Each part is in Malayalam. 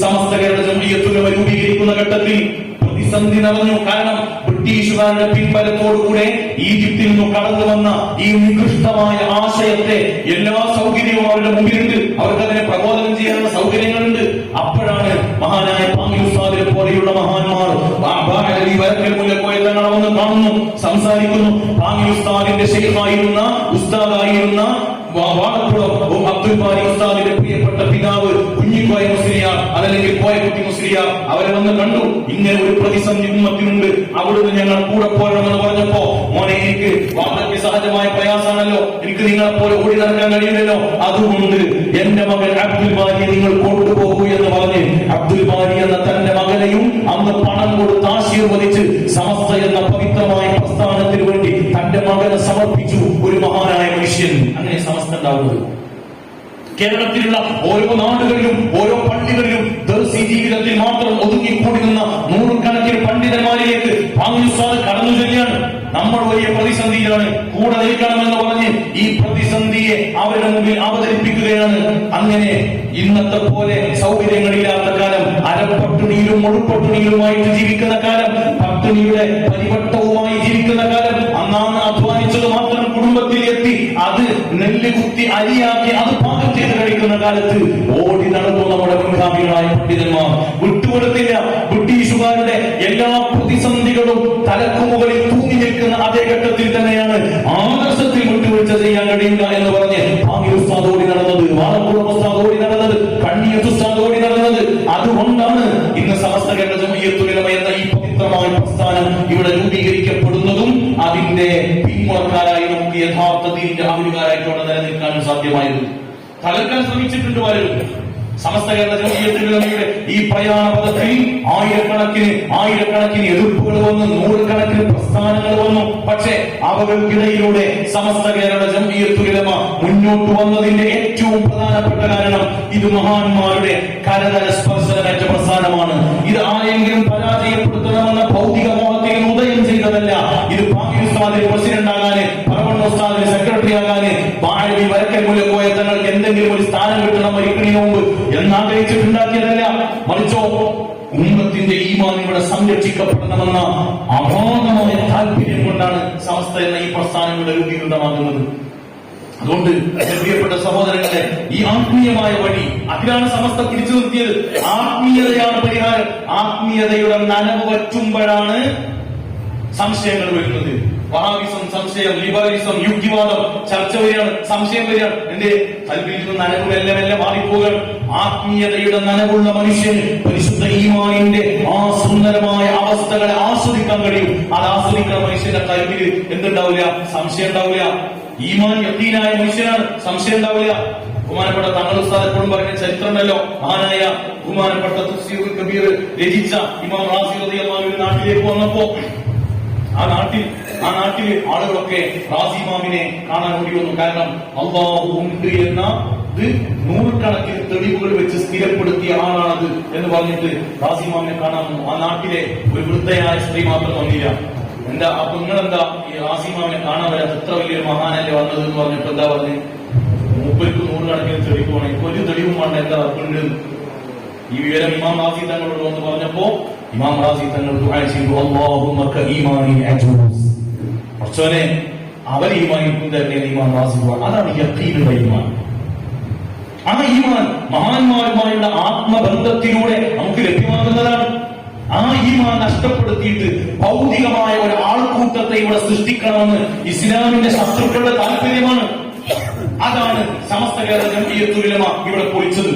സമസ്ത കേരള ജമീയത്തുലമ രൂപീകരിക്കുന്ന ഘട്ടത്തിൽ പ്രതിസന്ധി നിറഞ്ഞു കാരണം ബ്രിട്ടീഷുകാരുടെ പിൻബലത്തോടുകൂടെ ഈജിപ്തിൽ നിന്ന് കടന്നു വന്ന ഈ നികൃഷ്ടമായ ആശയത്തെ എല്ലാ സൗകര്യവും അവരുടെ മുമ്പിലുണ്ട്. അവർക്ക് അതിനെ പ്രബോധനം ചെയ്യാനുള്ള സൗകര്യങ്ങളുണ്ട്. അപ്പോഴാണ് മഹാനായ പാങ്ങി ഉസ്താദിനെ പോലെയുള്ള മഹാന്മാർ കാണുന്നു സംസാരിക്കുന്നു. പാമി ഉസ്താദിന്റെ ഉസ്താദായിരുന്ന വാ- അബ്ദുൽ ബാരി ഉസ്താദിന്റെ മുസ്ലിയാർ പോയ കുട്ടി മുസ്ലിയ അവരെ വന്ന് കണ്ടു. ഇങ്ങനെ ഒരു പ്രതിസന്ധി ഉമ്മത്തിനുണ്ട്. അവിടുന്ന് ഞങ്ങൾ കൂടെ പോരണമെന്ന് പറഞ്ഞപ്പോ മോനെ എനിക്ക് വാർദ്ധക്യ സഹജമായ പ്രയാസമാണല്ലോ. എനിക്ക് നിങ്ങളെ പോലെ ഓടി നടക്കാൻ കഴിയില്ലല്ലോ. അതുകൊണ്ട് എന്റെ മകൻ അബ്ദുൽ ബാരിയെ നിങ്ങൾ കൊണ്ടുപോകൂ എന്ന് പറഞ്ഞ് അബ്ദുൽ ബാരി എന്ന തന്റെ മകനെയും അന്ന് പണം കൊടുത്ത് ആശീർവദിച്ച് സമസ്ത എന്ന പവിത്രമായ പ്രസ്ഥാനത്തിന് വേണ്ടി തന്റെ മകനെ സമർപ്പിച്ചു. ഒരു മഹാനായ മനുഷ്യൻ. അങ്ങനെ സമസ്ത ഉണ്ടാവുന്നത്. കേരളത്തിലുള്ള ഓരോ നാടുകളിലും ഓരോ പള്ളികളിലും ദർസി ജീവിതത്തിൽ മാത്രം ഒതുങ്ങിക്കൂടി നിന്ന നൂറുകണക്കിന് പണ്ഡിതന്മാരിലേക്ക് പാങ്കുസ്വാദ് കടന്നു ചെല്ലുകയാണ്. നമ്മൾ വലിയ പ്രതിസന്ധിയിലാണ്. കൂടെ നിൽക്കണമെന്ന് പറഞ്ഞ് ഈ പ്രതിസന്ധിയെ അവരുടെ മുമ്പിൽ അവതരിപ്പിക്കുകയാണ്. അങ്ങനെ ഇന്നത്തെ പോലെ സൗകര്യങ്ങളില്ലാത്ത കാലം അരപ്പട്ടിണിയിലും മുഴുപ്പട്ടിണിയിലുമായിട്ട് ജീവിക്കുന്ന കാലം പട്ടിണിയുടെ പരിവട്ടവുമായി ജീവിക്കുന്ന കാലം അന്നാണ് അധ്വാനിച്ചത് മാത്രം കുടുംബത്തിൽ എത്തി അത് നെല്ല് കുത്തി അരിയാക്കി അത് പാകം കാലത്ത് ഓടി നടന്നു നമ്മുടെ മുൻഗാമികളായ പണ്ഡിതന്മാർ. വിട്ടുകൊടുത്തില്ല. ബ്രിട്ടീഷുകാരുടെ എല്ലാ പ്രതിസന്ധികളും തലക്കുമുകളിൽ തൂങ്ങി നിൽക്കുന്ന അതേ ഘട്ടത്തിൽ തന്നെയാണ് ആദർശത്തിൽ വിട്ടുവീഴ്ച ചെയ്യാൻ കഴിയുക എന്ന് പറഞ്ഞ് ഉസ്താദ് ഓടി നടന്നത് വാളക്കുളം ഉസ്താദ് ഓടി നടന്നത് കണ്ണിയ ഉസ്താദ് ഓടി നടന്നത്. അതുകൊണ്ടാണ് ഇന്ന് സമസ്ത കേരള എന്ന ഈ പവിത്രമായ പ്രസ്ഥാനം ഇവിടെ രൂപീകരിക്കപ്പെടുന്നതും അതിന്റെ പിന്മുറക്കാരായി നമുക്ക് യഥാർത്ഥത്തിന്റെ ആവിരുകാരായിട്ട് അവിടെ നിലനിൽക്കാനും സാധ്യമായത് തകർക്കാൻ ശ്രമിച്ചിട്ടുണ്ട് പലരും സമസ്ത കേരള ജമീയത്തുലമയുടെ ഈ പ്രയാണപഥത്തിൽ ആയിരക്കണക്കിന് ആയിരക്കണക്കിന് എതിർപ്പുകൾ വന്നു നൂറുകണക്കിന് പ്രസ്ഥാനങ്ങൾ വന്നു. പക്ഷേ അവകൾക്കിടയിലൂടെ സമസ്ത കേരള ജമീയത്തുലമ മുന്നോട്ട് വന്നതിന്റെ ഏറ്റവും പ്രധാനപ്പെട്ട കാരണം ഇത് മഹാന്മാരുടെ കരതല സ്പർശനമേറ്റ പ്രസ്ഥാനമാണ്. ഇത് ആരെങ്കിലും പരാജയപ്പെടുത്തണമെന്ന ഭൗതിക മോഹത്തിൽ ഉദയം ചെയ്തതല്ല. ഇത് പാകിസ്ഥാനിൽ പ്രസിഡന്റ് ആകാന് ഉസ്താദിന് സെക്രട്ടറി ആകാന് ബാഴി വരക്കൽ മുലക്കോയ തങ്ങൾക്ക് എന്തെങ്കിലും ഒരു സ്ഥാനം കിട്ടണം മരിക്കണി മുമ്പ് എന്നാഗ്രഹിച്ചിട്ടുണ്ടാക്കിയതല്ല. മറിച്ചോ ഉമ്മത്തിന്റെ ഈമാൻ ഇവിടെ സംരക്ഷിക്കപ്പെടണമെന്ന അഭോധമായ താല്പര്യം കൊണ്ടാണ് സമസ്ത എന്ന ഈ പ്രസ്ഥാനം ഇവിടെ രൂപീകൃതമാകുന്നത്. അതുകൊണ്ട് പ്രിയപ്പെട്ട സഹോദരങ്ങളെ ഈ ആത്മീയമായ വഴി അതിലാണ് സമസ്ത പിടിച്ചു നിർത്തിയത്. ആത്മീയതയാണ് പരിഹാരം. ആത്മീയതയുടെ നനവ് വറ്റുമ്പോഴാണ് സംശയങ്ങൾ വരുന്നത്. വഹാബിസം സംശയം ലിബറലിസം യുക്തിവാദം ചർച്ച വരികയാണ് സംശയം വരികയാണ്. എന്റെ കൽവിൽ നിന്ന് നനവ് മെല്ലെ മെല്ലെ ആത്മീയതയുടെ നനവുള്ള മനുഷ്യൻ പരിശുദ്ധ ഈമാനിന്റെ ആ സുന്ദരമായ അവസ്ഥകളെ ആസ്വദിക്കാൻ കഴിയും. അത് ആസ്വദിക്കുന്ന മനുഷ്യന്റെ കൽവിൽ എന്തുണ്ടാവില്ല? സംശയം ഉണ്ടാവില്ല. ഈമാൻ യത്തീനായ മനുഷ്യനാണ്. സംശയം ഉണ്ടാവില്ല. ബഹുമാനപ്പെട്ട തങ്ങൾ ഉസ്താദ് എപ്പോഴും പറഞ്ഞ ചരിത്രമല്ലോ മഹാനായ ബഹുമാനപ്പെട്ട തഫ്സീറുൽ കബീർ രചിച്ച ഇമാം റാസി നാട്ടിലേക്ക് വന്നപ്പോ ആ നാട്ടിൽ ആ നാട്ടിലെ ആളുകളൊക്കെ റാസിമാമിനെ കാണാൻ ഓടി വന്നു. കാരണം അള്ളാഹു ഉണ്ട് എന്ന നൂറുകണക്കിന് തെളിവുകൾ വെച്ച് സ്ഥിരപ്പെടുത്തിയ ആളാണത് എന്ന് പറഞ്ഞിട്ട് റാസിമാമിനെ കാണാൻ വന്നു. ആ നാട്ടിലെ ഒരു വൃദ്ധയായ സ്ത്രീ മാത്രം വന്നില്ല. എന്താ അപ്പൊ നിങ്ങളെന്താ ഈ റാസിമാമിനെ കാണാൻ വരാത്ത എത്ര വലിയൊരു മഹാനല്ലേ വന്നത് എന്ന് പറഞ്ഞിട്ട് എന്താ പറഞ്ഞു? മൂപ്പർക്ക് നൂറുകണക്കിന് തെളിവുമാണ് ഇപ്പൊ ഒരു തെളിവും വേണ്ട. എന്താ ഉണ്ട് ഈ വിവരം ഇമാം റാസി തങ്ങളോട് വന്ന് പറഞ്ഞപ്പോ ഇമാം റാസി തങ്ങൾ ചെയ്തു അജൂസ് കുറച്ചോനെ റാസി അതാണ് യക്കീനുള്ള ഈമാൻ ആ ഈമാൻ മഹാന്മാരുമായുള്ള ആത്മബന്ധത്തിലൂടെ നമുക്ക് ലഭ്യമാകുന്നതാണ്. ആ ഈമാൻ നഷ്ടപ്പെടുത്തിയിട്ട് ഭൗതികമായ ഒരു ആൾക്കൂട്ടത്തെ ഇവിടെ സൃഷ്ടിക്കണമെന്ന് ഇസ്ലാമിന്റെ ശത്രുക്കളുടെ താല്പര്യമാണ്. അതാണ് സമസ്ത കേരള ജമീയത്തുലമ ഇവിടെ പൊളിച്ചത്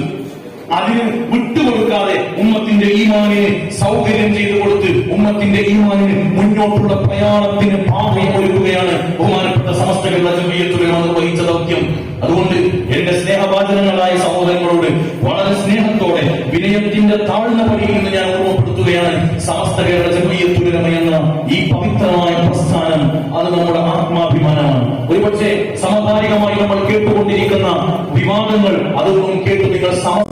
അതിന് വിട്ടുകൊടുക്കാതെ ഉമ്മത്തിന്റെ ഈമാനിന് സൗകര്യം ചെയ്തു കൊടുത്ത് ഉമ്മത്തിന്റെ ഈമാനിന് മുന്നോട്ടുള്ള പ്രയാണത്തിന് പാതയെ ഒരുക്കുകയാണ് ബഹുമാനപ്പെട്ട സമസ്ത കേരള നിർവഹിച്ച ദൗത്യം. അതുകൊണ്ട് എന്റെ സ്നേഹവാചനങ്ങളായ സഹോദരങ്ങളോട് വളരെ സ്നേഹത്തോടെ വിനയത്തിന്റെ താഴ്ന്ന പടിയിൽ നിന്ന് ഞാൻ ഓർമ്മപ്പെടുത്തുകയാണ് സമസ്ത കേരള എന്ന ഈ പവിത്രമായ പ്രസ്ഥാനം. അത് നമ്മുടെ ആത്മാഭിമാനമാണ്. ഒരുപക്ഷെ സമകാലികമായി നമ്മൾ കേട്ടുകൊണ്ടിരിക്കുന്ന വിവാദങ്ങൾ അതൊന്നും കേട്ട് നിങ്ങൾ സമ